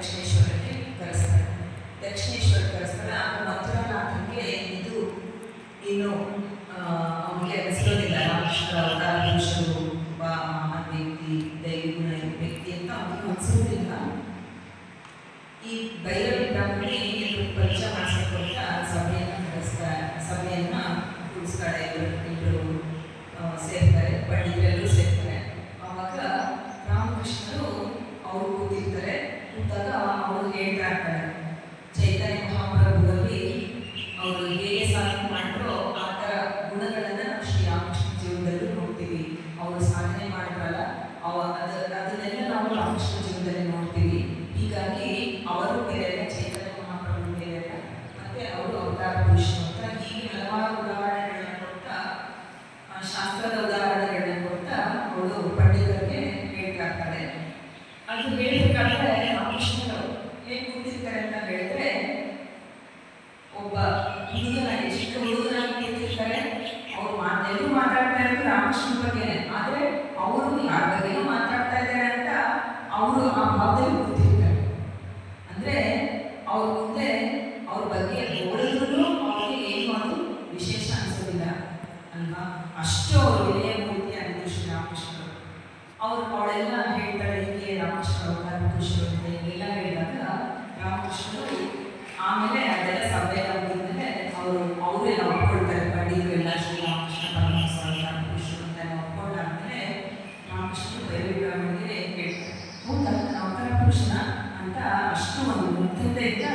ದಕ್ಷಿಣೇಶ್ವರಕ್ಕೆ ಕರೆಸ್ತಾರೆ ದಕ್ಷಿಣೇಶ್ವರ ಕರೆಸ್ತಾರೆ ಅವರು ಹೇಗೆ ಸಾಧನೆ ಮಾಡಿದ್ರು ಆ ಥರ ಗುಣಗಳನ್ನು ನಾವು ಶ್ರೀರಾಮಕೃಷ್ಣ ಜೀವನದಲ್ಲೂ ನೋಡ್ತೀವಿ. ಅವರು ಸಾಧನೆ ಮಾಡಿದ್ರಲ್ಲ, ಅವ ಅದು, ಅದನ್ನೆಲ್ಲ ನಾವು ರಾಮಕೃಷ್ಣ ಜೀವನದಲ್ಲಿ ನೋಡ್ತೀವಿ. ಹೀಗಾಗಿ ಅವರು ಬೇರೆ ಚೈತನ್ಯ ಮಹಾಪ್ರಭು ಬೇರೆ ಮತ್ತೆ ಅವರು ಅವತಾರ ಪುರುಷರು ಅಂತ ಹೀಗೆ ಹಲವಾರು ಉದಾಹರಣೆಗಳನ್ನು ಕೊಡ್ತಾ ಶಾಸ್ತ್ರದ ಉದಾಹರಣೆಗಳನ್ನ ಕೊಡ್ತಾ ಅವಳು ಪಂಡಿತರಿಗೆ ಹೇಳ್ತಾ ಇರ್ತಾರೆ ಅದು ಹೇಳ್ಬೇಕಾದ್ರೆ ರಾಮಕೃಷ್ಣರು ಹೇಗೆ ಕೂತಿರ್ತಾರೆ ಅಂತ ಹೇಳಿದ್ರೆ ಒಬ್ಬ ಹುಡುಗನಾಗಿ ಚಿಕ್ಕ ಹುಡುಗನಾಗಿ ಕೂತಿರ್ತಾರೆ ಅವ್ರು ಮಾತ್ ಎಲ್ಲರೂ ಮಾತಾಡ್ತಾ ಇರೋದು ಬಗ್ಗೆ ಆದ್ರೆ ಅವರು ಯಾರ ಬಗ್ಗೆನೂ ಮಾತಾಡ್ತಾ ಇದ್ದಾರೆ ಅಂತ ಅವರು ಆ ಭಾವದಲ್ಲಿ ಕೂತಿರ್ತಾರೆ. ಅಂದ್ರೆ ಅವ್ರ ಮುಂದೆ ಅವ್ರ ಬಗ್ಗೆ ಹೊಡೆದ್ರು ಅವ್ರಿಗೆ ಏನು ಅದು ವಿಶೇಷ ಅನಿಸೋದಿಲ್ಲ, ಅಲ್ವಾ? ಅಷ್ಟು ಅವರು ವಿನಯ ಮೂರ್ತಿ ಅನ್ನೋ ಶ್ರೀ ರಾಮಕೃಷ್ಣರು. ಅವ್ರು ಅವಳೆಲ್ಲ ಹೇಳ್ತಾರೆ, ಹೀಗೆ ರಾಮಕೃಷ್ಣ ರಾಮಕೃಷ್ಣರು ಪುರುಷರು ಅಂತ. ಹೀಗೆಲ್ಲ ಹೇಳಿದಾಗ ರಾಮಕೃಷ್ಣರು ಆಮೇಲೆ ಅದೆಲ್ಲ ಸಭೆ ಮುಗಿದ್ಮೇಲೆ ಅವರು, ಅವರೆಲ್ಲ ಒಪ್ಕೊಳ್ತಾರೆ ಪಂಡಿತರು ಎಲ್ಲ ಶ್ರೀ ಪುರುಷನ ಅಂತ ಅಷ್ಟು ಒಂದು ಮುಗ್ಧತೆಯಿಂದ